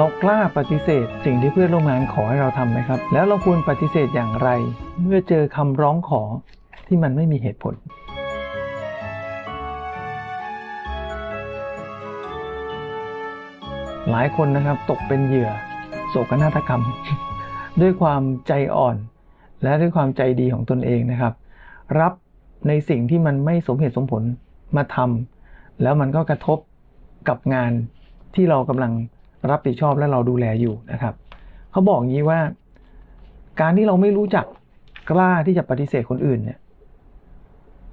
เรากล้าปฏิเสธ สิ่งที่เพื่อนร่วมงานขอให้เราทำไหมครับ แล้วเราควรปฏิเสธอย่างไร เมื่อเจอคำร้องขอที่มันไม่มีเหตุผลหลายคนนะครับตกเป็นเหยื่อโศกนาฏกรรม ด้วยความใจอ่อน และด้วยความใจดีของตนเองนะครับ รับในสิ่งที่มันไม่สมเหตุสมผลมาทำแล้วมันก็กระทบกับงานที่เรากำลัง รับผิดชอบและเราดูแลอยู่นะครับเขาบอกอย่างนี้ว่า การที่เราไม่รู้จักกล้าที่จะปฏิเสธคนอื่นเนี่ย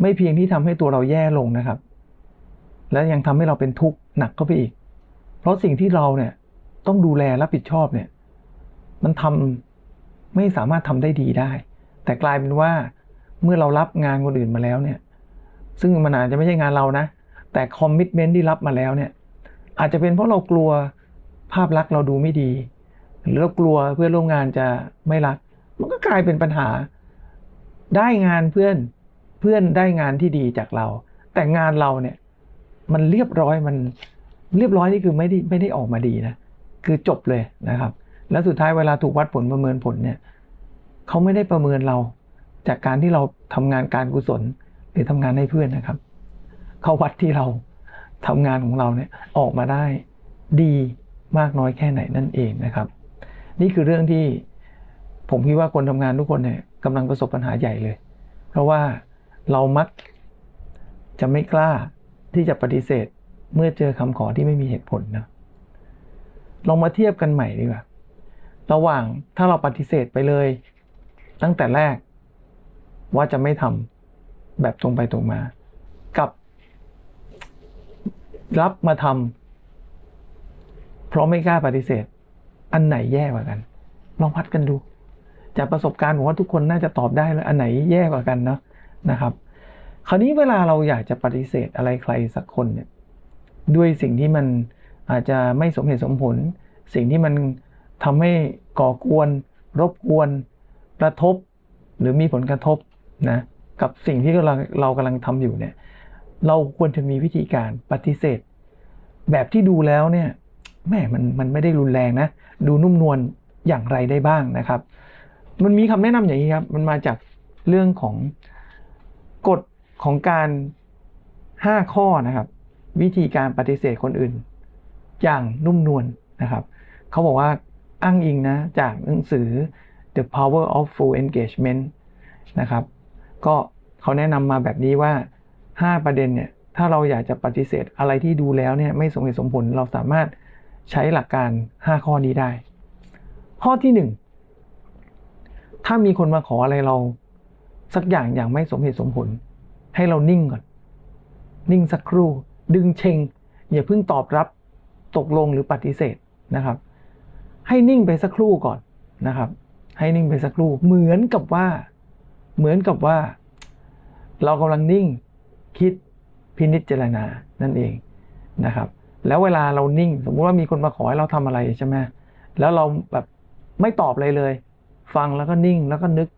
ไม่เพียงที่ทำให้ตัวเราแย่ลงนะครับ และยังทำให้เราเป็นทุกข์หนักเข้าไปอีก เพราะสิ่งที่เราเนี่ยต้องดูแลรับผิดชอบเนี่ย มันทำไม่สามารถทำได้ดีได้ แต่กลายเป็นว่าเมื่อเรารับงานคนอื่นมาแล้วเนี่ย ซึ่งมันอาจจะไม่ใช่งานเรานะ แต่คอมมิชเมนท์ที่รับมาแล้วเนี่ย อาจจะเป็นเพราะเรากลัว ภาพลักษณ์เราดูไม่ดี หรือเรากลัวเพื่อนร่วมงานจะไม่รัก มันก็กลายเป็นปัญหา ได้งานเพื่อนเพื่อนได้งานที่ดีจากเรา แต่งานเราเนี่ยมันเรียบร้อยมันเรียบร้อยนี่คือไม่ได้ไม่ได้ออกมาดีนะคือจบเลยนะครับ แล้วสุดท้ายเวลาถูกวัดผลประเมินผลเนี่ยเขาไม่ได้ประเมินเรา จากการที่เราทำงานการกุศล หรือทำงานให้เพื่อนนะครับเขาวัดที่เราทำงานของเราเนี่ยออกมาได้ดี มากน้อยแค่ไหนนั่นเองนะครับ นี่คือเรื่องที่ผมคิดว่าคนทำงานทุกคนเนี่ยกำลังประสบปัญหาใหญ่เลย เพราะว่าเรามักจะไม่กล้าที่จะปฏิเสธเมื่อเจอคำขอที่ไม่มีเหตุผลนะลองมาเทียบกันใหม่ดีกว่าระหว่างถ้าเราปฏิเสธไปเลย ตั้งแต่แรก ว่าจะไม่ทำแบบตรงไปตรงมา กับ รับมาทำ เพราะไม่กล้าปฏิเสธ อันไหนแย่กว่ากัน ลองพัดกันดู จากประสบการณ์ผมว่าทุกคนน่าจะตอบได้เลยอันไหนแย่กว่ากันเนาะนะครับ คราวนี้เวลาเราอยากจะปฏิเสธอะไรใครสักคนเนี่ยด้วยสิ่งที่มันอาจจะไม่สมเหตุสมผล สิ่งที่มันทำให้ก่อกวน รบกวน กระทบ หรือมีผลกระทบนะกับสิ่งที่เราเรากำลังทำอยู่เนี่ยเราควรจะมีวิธีการปฏิเสธ แบบที่ดูแล้วเนี่ย แม่มันมันไม่ได้รุนแรงนะ ดูนุ่มนวลอย่างไรได้บ้างนะครับ มันมีคำแนะนำอย่างนี้ครับ มันมาจากเรื่องของกฎของการ 5 ข้อนะครับ วิธีการปฏิเสธคนอื่น อย่างนุ่มนวลนะครับ เขาบอกว่าอ้างอิงนะจากหนังสือ The Power of Full Engagement นะครับ ก็เขาแนะนำมาแบบนี้ว่า 5 ประเด็นเนี่ยถ้าเราอยากจะปฏิเสธอะไรที่ดูแล้วเนี่ยไม่สมเหตุสมผลเราสามารถ ใช้หลักการ 5 ข้อนี้ได้ ข้อที่ 1 ถ้ามีคนมาขออะไรเรา สักอย่างอย่างไม่สมเหตุสมผล ให้เรานิ่งก่อน นิ่งสักครู่ ดึงเชงอย่าเพิ่งตอบรับตกลงหรือปฏิเสธนะครับ ให้นิ่งไปสักครู่ก่อนนะครับ ให้นิ่งไปสักครู่ เหมือนกับว่า เหมือนกับว่า เรากำลังนิ่งคิดพินิจเจรณานั่นเองนะครับ แล้วเวลาเรานิ่ง สมมุติว่ามีคนมาขอให้เราทำอะไรใช่ไหมแล้วเราแบบไม่ตอบเลยเลย ฟังแล้วก็นิ่งแล้วก็นึก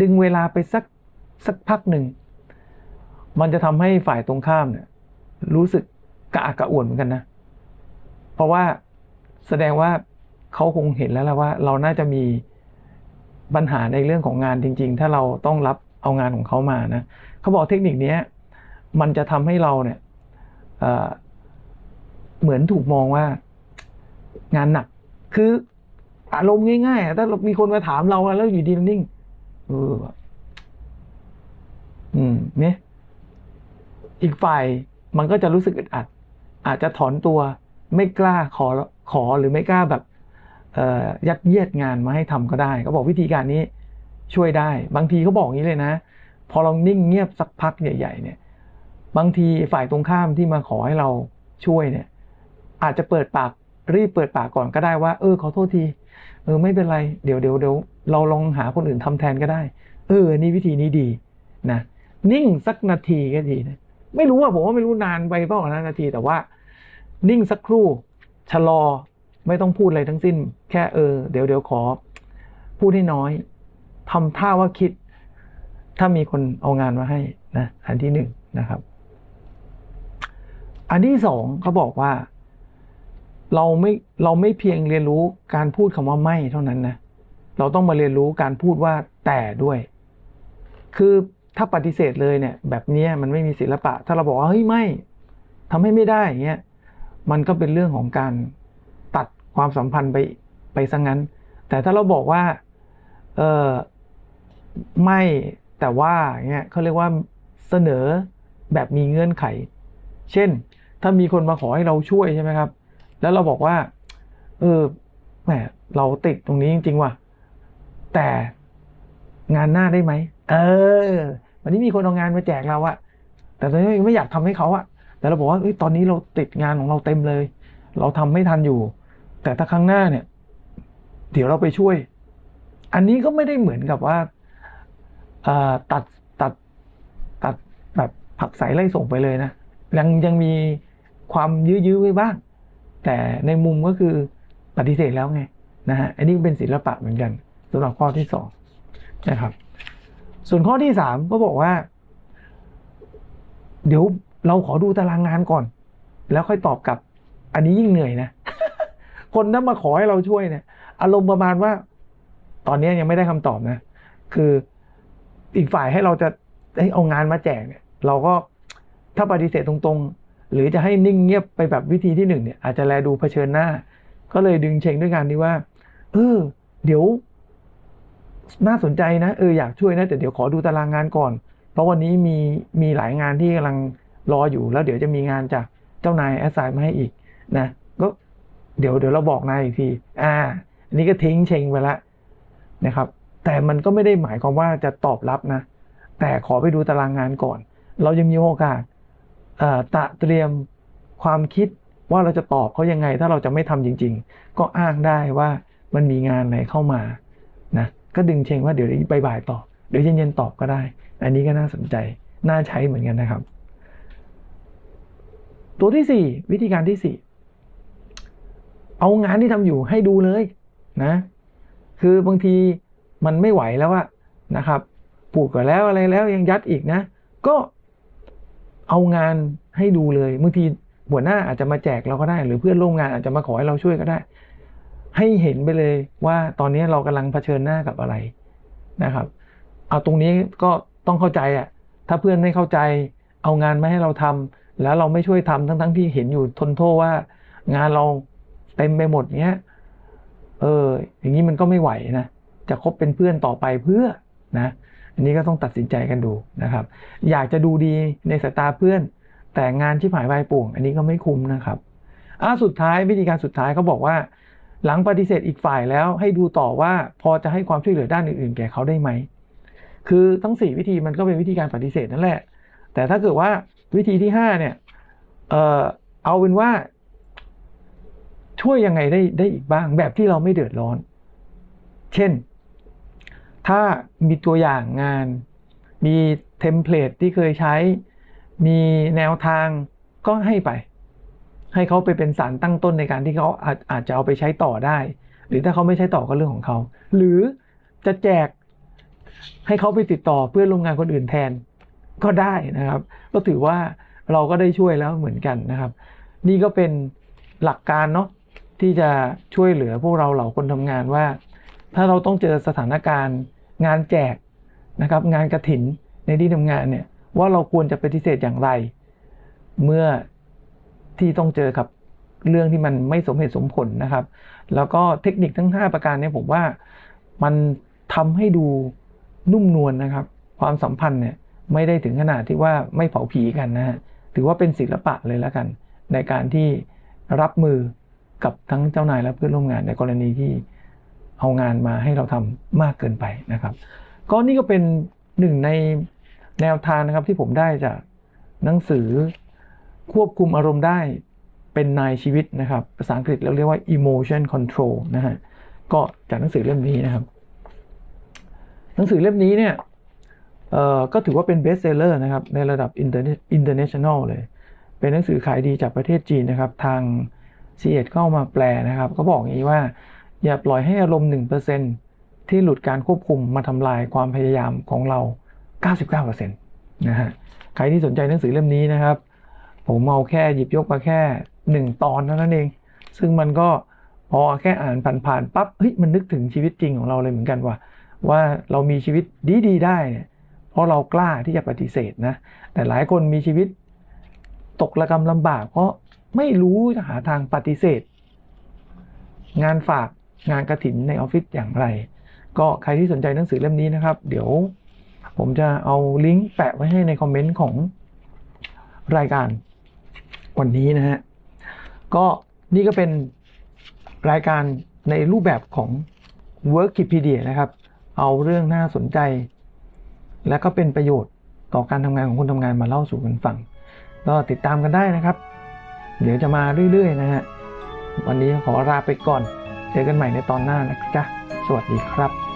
ดึงเวลาไปสักสักพักหนึ่ง มันจะทำให้ฝ่ายตรงข้ามเนี่ย รู้สึกกระอักกระอ่วนเหมือนกันนะ เพราะว่าแสดงว่าเขาคงเห็นแล้วแหละว่า เราน่าจะมีปัญหาในเรื่องของงานจริง ๆ ถ้าเราต้องรับเอางานของเขามานะเขาบอกเทคนิคนี้มันจะทำให้เราเนี่ย เหมือนถูกมองว่า งานหนัก คืออารมณ์ง่ายๆถ้าเรามีคนมาถามเราแล้วอยู่ดีนิ่งเอออืม เนี่ย อีกฝ่ายมันก็จะรู้สึกอึดอัด อาจจะถอนตัวไม่กล้าขอขอหรือไม่กล้าแบบยัดเยียดงานมาให้ทำก็ได้เขาบอกวิธีการนี้ช่วยได้ บางทีเขาบอกงี้เลยนะ พอเรานิ่งเงียบสักพักใหญ่ ๆ เนี่ย บางทีฝ่ายตรงข้ามที่มาขอให้เราช่วยเนี่ย อาจจะเปิดปากรีบเปิดปากก่อนก็ได้ว่า เออขอโทษที เออไม่เป็นไรเดี๋ยวเดี๋ยวเดี๋ยวเราลองหาคนอื่นทำแทนก็ได้ เออ นี่วิธีนี้ดีนะนิ่งสักนาทีก็ดีนะไม่รู้ว่าผมว่าไม่รู้นานไปเปล่านะนาที แต่ว่า นิ่งสักครู่ชะลอไม่ต้องพูดอะไรทั้งสิ้น แค่เออ เดี๋ยวเดี๋ยวขอ พูดให้น้อยทำท่าว่าคิด ถ้ามีคนเอางานมาให้นะอันที่หนึ่งนะครับ อันที่สองเขาบอกว่า เราไม่เราไม่เพียงเรียนรู้การพูดคำว่าไม่เท่านั้นนะเราต้องมาเรียนรู้การพูดว่าแต่ด้วย คือถ้าปฏิเสธเลยเนี่ยแบบนี้มันไม่มีศิลปะ ถ้าเราบอกว่าเฮ้ยไม่ทำให้ไม่ได้อย่างเงี้ยมันก็เป็นเรื่องของการตัดความสัมพันธ์ไปไปซะงั้น แต่ถ้าเราบอกว่าเออไม่แต่ว่าเงี้ยเขาเรียกว่าเสนอแบบมีเงื่อนไข เช่น ถ้ามีคนมาขอให้เราช่วยใช่ไหมครับ แล้วเราบอกว่า เออแหมเราติดตรงนี้จริงๆว่ะ แต่งานหน้าได้ไหมเออ วันนี้มีคนเอางานมาแจกเราอะแต่ตอนนี้ไม่อยากทำให้เขาอะแต่เราบอกว่าเอ้ยตอนนี้เราติดงานของเราเต็มเลย เราทำไม่ทันอยู่ แต่ถ้าครั้งหน้าเนี่ย เดี๋ยวเราไปช่วย อันนี้ก็ไม่ได้เหมือนกับว่าตัดตัดตัดแบบผักใสไล่ส่งไปเลยนะยังยังมีความยื้อๆไว้บ้าง แต่ในมุมก็คือปฏิเสธแล้วไงนะฮะอันนี้เป็นศิลปะเหมือนกันสำหรับข้อที่สองนะครับ ส่วนข้อที่สามก็บอกว่า เดี๋ยวเราขอดูตารางงานก่อน แล้วค่อยตอบกลับ อันนี้ยิ่งเหนื่อยนะ คนนั้นมาขอให้เราช่วยเนี่ยอารมณ์ประมาณว่า ตอนนี้ยังไม่ได้คำตอบนะ คืออีกฝ่ายให้เราจะเอ้ยเอางานมาแจกเนี่ย เราก็ถ้าปฏิเสธตรง ๆ หรือจะให้นิ่งเงียบไปแบบวิธีที่หนึ่งเนี่ยอาจจะแลดูเผชิญหน้า ก็เลยดึงเชงด้วยกันที่ว่า เออ เดี๋ยว น่าสนใจนะเอออยากช่วยนะแต่เดี๋ยวขอดูตารางงานก่อน เพราะวันนี้มีมีหลายงานที่กำลังรออยู่แล้วเดี๋ยวจะมีงานจากเจ้านายแอสไซน์มาให้อีกนะก็เดี๋ยวเดี๋ยวเราบอกนายอีกที อ่า อันนี้ก็ทิ้งเชงไปละนะครับ แต่มันก็ไม่ได้หมายความว่าจะตอบรับนะ แต่ขอไปดูตารางงานก่อน เรายังมีโอกาส ตะเตรียมความคิดว่าเราจะตอบเขายังไง ถ้าเราจะไม่ทำจริง ๆ ก็อ้างได้ว่ามันมีงานไหนเข้ามานะก็ดึงเชงว่าเดี๋ยวบ่ายๆตอบเดี๋ยวเย็นๆตอบก็ได้ อันนี้ก็น่าสนใจน่าใช้เหมือนกันนะครับ ตัวที่สี่วิธีการที่สี่เอางานที่ทำอยู่ให้ดูเลยนะคือบางทีมันไม่ไหวแล้วอะนะครับปลูกก่อนแล้วอะไรแล้วยังยัดอีกนะ ก็ เอางานให้ดูเลยบางทีหัวหน้าอาจจะมาแจกเราก็ได้ หรือเพื่อนร่วมงานอาจจะมาขอให้เราช่วยก็ได้ ให้เห็นไปเลยว่าตอนนี้เรากำลังเผชิญหน้ากับอะไรนะครับ เอาตรงนี้ก็ต้องเข้าใจอะถ้าเพื่อนไม่เข้าใจเอางานมาให้เราทำแล้วเราไม่ช่วยทำทั้งๆที่เห็นอยู่ทนโทษว่า งานเราเต็มไปหมดเนี้ยเอออย่างนี้มันก็ไม่ไหวนะจะคบเป็นเพื่อนต่อไปเพื่อนะ อันนี้ก็ต้องตัดสินใจกันดูนะครับ อยากจะดูดีในสายตาเพื่อน แต่งานที่ผายใบป่วง อันนี้ก็ไม่คุ้มนะครับอ่าสุดท้ายวิธีการสุดท้ายเขาบอกว่า หลังปฏิเสธอีกฝ่ายแล้วให้ดูต่อว่าพอจะให้ความช่วยเหลือด้านอื่นๆ แก่เขาได้ไหมคือทั้งสี่วิธีมันก็เป็นวิธีการปฏิเสธนั่นแหละ แต่ถ้าเกิดว่าวิธีที่ห้าเนี่ยเออเอาเป็นว่า ช่วยยังไงได้ได้อีกบ้างแบบที่เราไม่เดือดร้อน เช่น ถ้ามีตัวอย่างงาน มีเทมเพลตที่เคยใช้ มีแนวทางก็ให้ไป ให้เขาไปเป็นสารตั้งต้นในการที่เขาอาจอาจจะเอาไปใช้ต่อได้ หรือถ้าเขาไม่ใช้ต่อก็เรื่องของเขา หรือจะแจกให้เขาไปติดต่อเพื่อนร่วมงานคนอื่นแทนก็ได้นะครับ ก็ถือว่าเราก็ได้ช่วยแล้วเหมือนกันนะครับ นี่ก็เป็นหลักการเนาะที่จะช่วยเหลือพวกเราเหล่าคนทำงานว่า ถ้าเราต้องเจอสถานการณ์ งานแจกนะครับงานกระถินในที่ทำงานเนี่ยว่าเราควรจะปฏิเสธอย่างไร เมื่อที่ต้องเจอกับเรื่องที่มันไม่สมเหตุสมผลนะครับ แล้วก็เทคนิคทั้ง 5 ประการเนี้ผมว่ามันทำให้ดูนุ่มนวลนะครับ ความสัมพันธ์เนี่ยไม่ได้ถึงขนาดที่ว่าไม่เผาผีกันนะฮะถือว่าเป็นศิลปะเลยแล้วกัน ในการที่รับมือกับทั้งเจ้านายและเพื่อนร่วมงานในกรณีที่ เอางานมาให้เราทำมากเกินไปนะครับ ก็นี่ก็เป็นหนึ่งในแนวทางนะครับที่ผมได้จากหนังสือควบคุมอารมณ์ได้เป็นนายชีวิตนะครับ ภาษาอังกฤษเราเรียกว่า emotion control นะฮะก็จากหนังสือเล่มนี้นะครับ หนังสือเล่มนี้เนี่ยเอ่อก็ถือว่าเป็นเบสเซลเลอร์นะครับ ในระดับ international เลย เป็นหนังสือขายดีจากประเทศจีนนะครับ ทางซีเอ็ดเข้ามาแปลนะครับ ก็บอกอย่างนี้ว่า อย่าปล่อยให้อารมณ์ 1%ที่หลุดการควบคุมมาทำลายความพยายามของเรา 99%นะฮะ ใครที่สนใจหนังสือเล่มนี้นะครับ ผมเอาแค่หยิบยกมาแค่ 1 ตอนเท่านั้นเอง ซึ่งมันก็พอแค่อ่านผ่านๆปั๊บเฮ้ยมันนึกถึงชีวิตจริงของเราเลยเหมือนกันว่า ว่าเรามีชีวิตดีๆ ได้เนี่ยเพราะเรากล้าที่จะปฏิเสธนะ แต่หลายคนมีชีวิตตกระกำลำบาก เพราะไม่รู้จะหาทางปฏิเสธ งานฝาก งานกระถินในออฟฟิศอย่างไร ก็ใครที่สนใจหนังสือเล่มนี้นะครับ เดี๋ยวผมจะเอาลิงก์แปะไว้ให้ในคอมเมนต์ของรายการวันนี้นะฮะ ก็นี่ก็เป็นรายการในรูปแบบของ Workipedia นะครับ เอาเรื่องน่าสนใจ และก็เป็นประโยชน์ต่อการทำงานของคนทำงานมาเล่าสู่กันฟัง ก็ติดตามกันได้นะครับ เดี๋ยวจะมาเรื่อยๆนะฮะ วันนี้ขอลาไปก่อน เจอกันใหม่ในตอนหน้านะจ๊ะ สวัสดีครับ